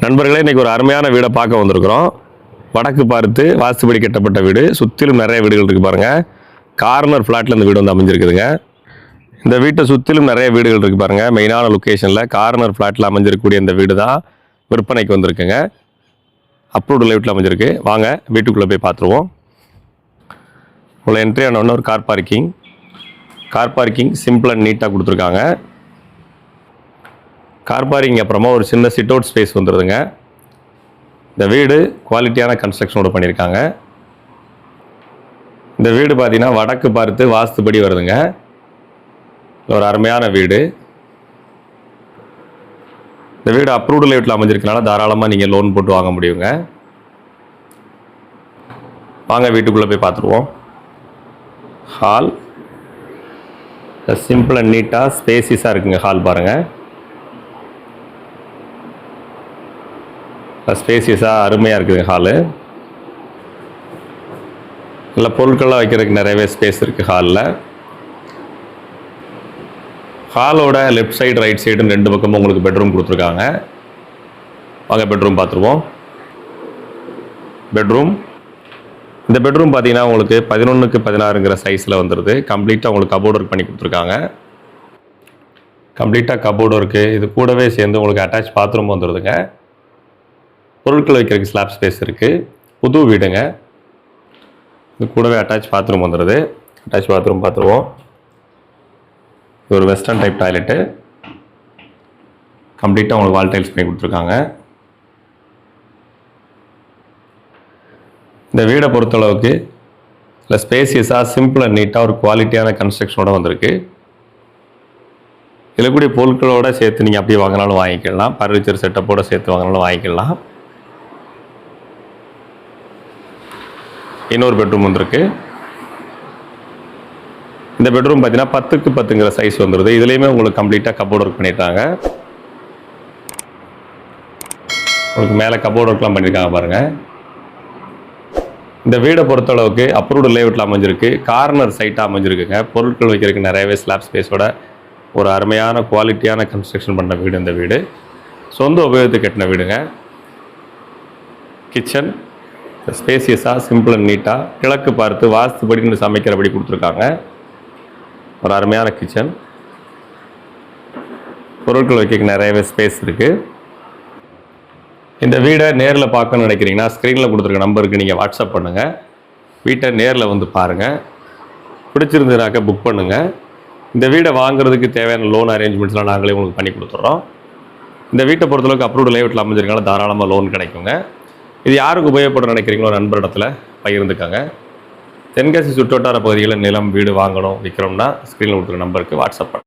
நண்பர்களே இன்றைக்கி ஒரு அருமையான வீடை பார்க்க வந்திருக்கிறோம். வடக்கு பார்த்து வாஸ்துபடி கட்டப்பட்ட வீடு. சுற்றிலும் நிறைய வீடுகள் இருக்குது பாருங்கள் கார்னர் ஃப்ளாட்டில் இந்த வீடு வந்து அமைஞ்சிருக்குதுங்க. இந்த வீட்டை சுற்றிலும் நிறைய வீடுகள் இருக்குது பாருங்க. மெயினான லொக்கேஷனில் கார்னர் ஃப்ளாட்டில் அமைஞ்சிருக்கக்கூடிய இந்த வீடு தான் விற்பனைக்கு வந்திருக்குங்க. அப்ரூவ்டு லைட்டில் அமைஞ்சிருக்கு. வாங்க வீட்டுக்குள்ளே போய் பார்த்துருவோம். உள்ள என்ட்ரி ஆனோடனே ஒரு car parking car parking simple and நீட்டாக கொடுத்துருக்காங்க. கார் பார்க்கிங் அப்புறமா ஒரு சின்ன சிட் அவுட் ஸ்பேஸ் வந்துடுதுங்க இந்த வீடு குவாலிட்டியான கன்ஸ்ட்ரக்ஷனோட பண்ணியிருக்காங்க இந்த வீடு பார்த்தீங்கன்னா வடக்கு பார்த்து வாஸ்துபடி வருதுங்க. ஒரு அருமையான வீடு. இந்த வீடு அப்ரூவ்டு லைட்டில் அமைஞ்சிருக்கனால தாராளமாக நீங்கள் லோன் போட்டு வாங்க முடியுங்க. வாங்க வீட்டுக்குள்ளே போய் பார்த்துருவோம் ஹால் சிம்பிள் அண்ட் நீட்டாக ஸ்பேசிஸாக இருக்குங்க ஹால் பாருங்கள் ஸ்பேசியஸாக அருமையாக இருக்குது ஹாலு நல்ல பொருட்கள்லாம் வைக்கிறதுக்கு நிறையவே ஸ்பேஸ் இருக்குது ஹாலில் ஹாலோட லெஃப்ட் சைடு ரைட் சைடுன்னு ரெண்டு பக்கமும் உங்களுக்கு பெட்ரூம் கொடுத்துருக்காங்க. வாங்க பெட்ரூம் பார்த்துருவோம். பெட்ரூம் இந்த பெட்ரூம் பார்த்தீங்கன்னா உங்களுக்கு பதினொன்றுக்கு பதினாறுங்கிற சைஸில் வந்துடுது கம்ப்ளீட்டாக உங்களுக்கு கபோர்டு ஒர்க் பண்ணி கொடுத்துருக்காங்க. கம்ப்ளீட்டாக கபோர்டு ஒர்க்கு இது கூடவே சேர்ந்து உங்களுக்கு அட்டாச் பாத்ரூம் வந்துடுதுங்க பொருட்கள் வைக்கிறதுக்கு ஸ்லாப் ஸ்பேஸ் இருக்குது புது வீடுங்க. இது கூடவே அட்டாச் பாத்ரூம் வந்துடுது அட்டாச் பாத்ரூம் பார்த்துருவோம். இது ஒரு வெஸ்டர்ன் டைப் டாய்லெட்டு கம்ப்ளீட்டாக உங்களுக்கு வால் டைல்ஸ் பண்ணி கொடுத்துருக்காங்க. இந்த வீடை பொறுத்தளவுக்கு இல்லை ஸ்பேசியஸாக சிம்பிள் அண்ட் நீட்டாக ஒரு குவாலிட்டியான கன்ஸ்ட்ரக்ஷனோட வந்திருக்கு. இதில் கூடிய பொருட்களோட சேர்த்து நீங்கள் அப்படியே வாங்கினாலும் வாங்கிக்கலாம். பர்னிச்சர் செட்டப்போடு சேர்த்து வாங்கினாலும் வாங்கிக்கலாம். இன்னொரு பெட்ரூம் வந்திருக்கு. இந்த பெட்ரூம் பார்த்தீங்கன்னா பத்துக்கு பத்துங்கிற சைஸ் வந்துடுது இதுலேயுமே உங்களுக்கு கம்ப்ளீட்டாக கபோர்ட் ஒர்க் பண்ணிட்டாங்க உங்களுக்கு மேலே கபோர்ட் ஒர்க்லாம் பண்ணியிருக்காங்க பாருங்கள் இந்த வீடை பொறுத்தளவுக்கு அப்ரூவ்டு லேஅவுட்டில் அமைஞ்சிருக்கு. கார்னர் சைட்டாக அமைஞ்சிருக்குங்க. பொருட்கள் வைக்கிறதுக்கு நிறையவே ஸ்லாப் ஸ்பேஸோட ஒரு அருமையான குவாலிட்டியான கன்ஸ்ட்ரக்ஷன் பண்ண வீடு இந்த வீடு. சொந்த உபயோகத்துக்கு கட்டின வீடுங்க. கிச்சன் ஸ்பேசியஸாக சிம்பிள் அண்ட் நீட்டாக கிழக்கு பார்த்து வாஸ்துபடின்னு சமைக்கிறபடி கொடுத்துருக்காங்க. ஒரு அருமையான கிச்சன் பொருட்கள் வைக்க நிறையவே ஸ்பேஸ் இருக்குது இந்த வீடை நேரில் பார்க்கணும்னு நினைக்கிறீங்கன்னா ஸ்க்ரீனில் கொடுத்துருக்க நம்பருக்கு நீங்கள் வாட்ஸ்அப் பண்ணுங்கள் வீட்டை நேரில் வந்து பாருங்கள் பிடிச்சிருந்ததுனாக்க புக் பண்ணுங்கள் இந்த வீடை வாங்குறதுக்கு தேவையான லோன் அரேஞ்ச்மெண்ட்ஸ்லாம் நாங்களே உங்களுக்கு பண்ணி கொடுத்துட்றோம் இந்த வீட்டை பொறுத்தளவுக்கு அப்ரூவ்டு லேஅவுட்டில் அமைஞ்சிருக்கனால தாராளமாக லோன் கிடைக்குங்க. இது யாருக்கு உபயோகப்படும் நினைக்கிறீங்களோ நண்பரிடத்தில் பகிர்ந்துக்காங்க. தென்காசி சுற்றுவட்டார பகுதிகளில் நிலம் வீடு வாங்கணும் விற்கிறோம்னா ஸ்க்ரீனில் கொடுத்துருக்க நம்பருக்கு வாட்ஸ்அப் பண்ணுங்க